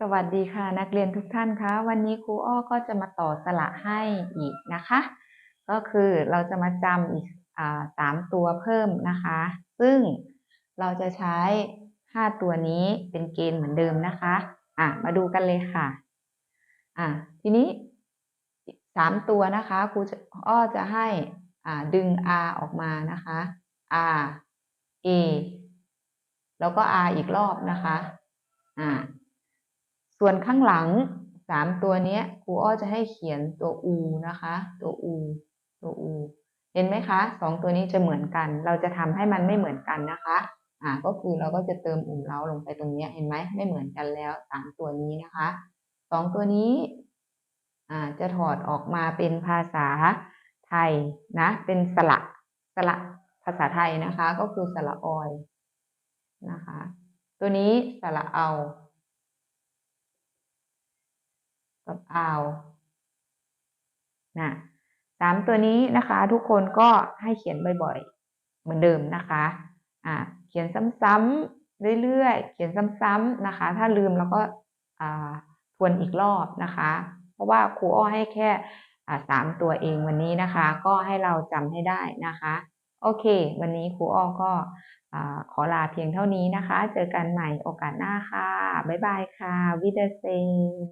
สวัสดีค่ะนักเรียนทุกท่านคะวันนี้ครูอ้อก็จะมาต่อสระให้อีกนะคะ ก็คือเราจะมาจำอีกสามตัวเพิ่มนะคะ ซึ่งเราจะใช้ห้าตัวนี้เป็นเกณฑ์เหมือนเดิมนะคะอะมาดูกันเลยค่ะอะทีนี้สามตัวนะคะครูอ้อจะให้อ่าดึง r ออกมานะคะ r a แล้วก็ r อีกรอบนะคะอ่า ส่วนข้างหลังสามตัวนี้ครูอ้อจะให้เขียนตัว u นะคะ ตัว u ตัว u เห็นไหมคะสองตัวนี้จะเหมือนกัน เราจะทำให้มันไม่เหมือนกันนะคะอ่าก็คือเราก็จะเติมอุ่มเล้าลงไปตรงนี้เห็นไหมไม่เหมือนกันแล้วสามตัวนี้นะคะสองตัวนี้อ่าจะถอดออกมาเป็นภาษาไทยนะ เป็นสระสระภาษาไทยนะคะ ก็คือสระออยนะคะ ตัวนี้สระเอา กับอาวนะสามตัวนี้นะคะ ทุกคนก็ให้เขียนบ่อยๆ เหมือนเดิมนะคะอ่าเขียนซ้ำๆเรื่อยๆ เขียนซ้ำๆนะคะ ถ้าลืมแล้วก็อ่าทวนอีกรอบนะคะ เพราะว่าครูอ้อให้แค่อ่าสามตัวเองวันนี้นะคะ ก็ให้เราจำให้ได้นะคะ โอเค วันนี้ครูอ้อก็ขอลาเพียงเท่านี้นะคะ เจอกันใหม่โอกาสหน้าค่ะ บ๊ายบายค่ะ วิดเซ